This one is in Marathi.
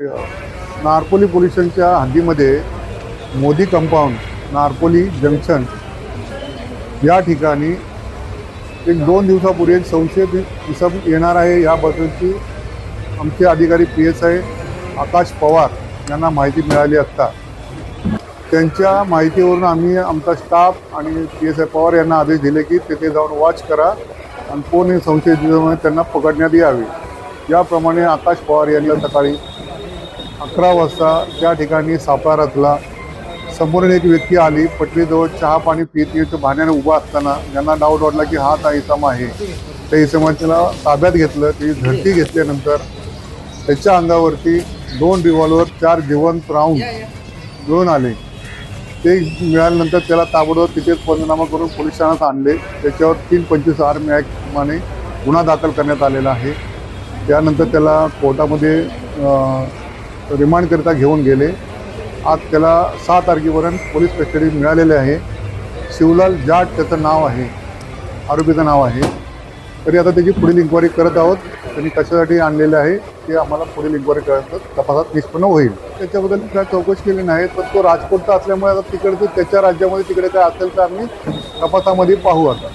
नारपोली पोलिसांच्या हद्दीमध्ये मोदी कंपाऊंड नारपोली जंक्शन या ठिकाणी एक दोन दिवसापूर्वी एक संशयित इसम येणार आहे. याबद्दलची आमचे अधिकारी P S I Akash Pawar यांना माहिती मिळाली असता त्यांच्या माहितीवरून आम्ही आमचा स्टाफ आणि पी एस आय पवार यांना आदेश दिले की तेथे जाऊन वॉच करा आणि कोण हे संशयित त्यांना पकडण्यात यावे. याप्रमाणे आकाश पवार यांनी सकाळी अकरा वाजता त्या ठिकाणी सापळा रचला समोरून एक व्यक्ती आली पटलीजवळ चहा पाणी पित येतो भाण्याने उभा असताना ज्यांना डाऊट वाटला की हा हा इसम आहे. त्या इसमाला ताब्यात घेतलं ती झडती घेतल्यानंतर त्याच्या अंगावरती दोन रिव्हॉल्वर चार जिवंत राऊंड घेऊन आले. ते मिळाल्यानंतर त्याला ताबडतोब तिथेच पंचनामा करून पोलीस ठाण्यात आणले. त्याच्यावर तीन पंचवीस आर्मी ॲक्टप्रमाणे गुन्हा दाखल करण्यात आलेला आहे. त्यानंतर त्याला कोर्टामध्ये रिमांडकरिता घेऊन गेले. आज त्याला सहा तारखेपर्यंत पोलीस कस्टडी मिळालेले आहे. शिवलाल जाट त्याचं नाव आहे. आरोपीचं नाव आहे. तरी आता त्याची पुढील इन्क्वायरी करत आहोत. त्यांनी कशासाठी आणलेलं आहे ते आम्हाला पुढील इन्क्वायरी करायचं तपासात निष्पन्न होईल. त्याच्याबद्दल काय चौकशी केली नाही पण तो राजकोटचा असल्यामुळे आता तिकडचं त्याच्या राज्यामध्ये तिकडे काय असेल तर आम्ही तपासामध्ये पाहू आता.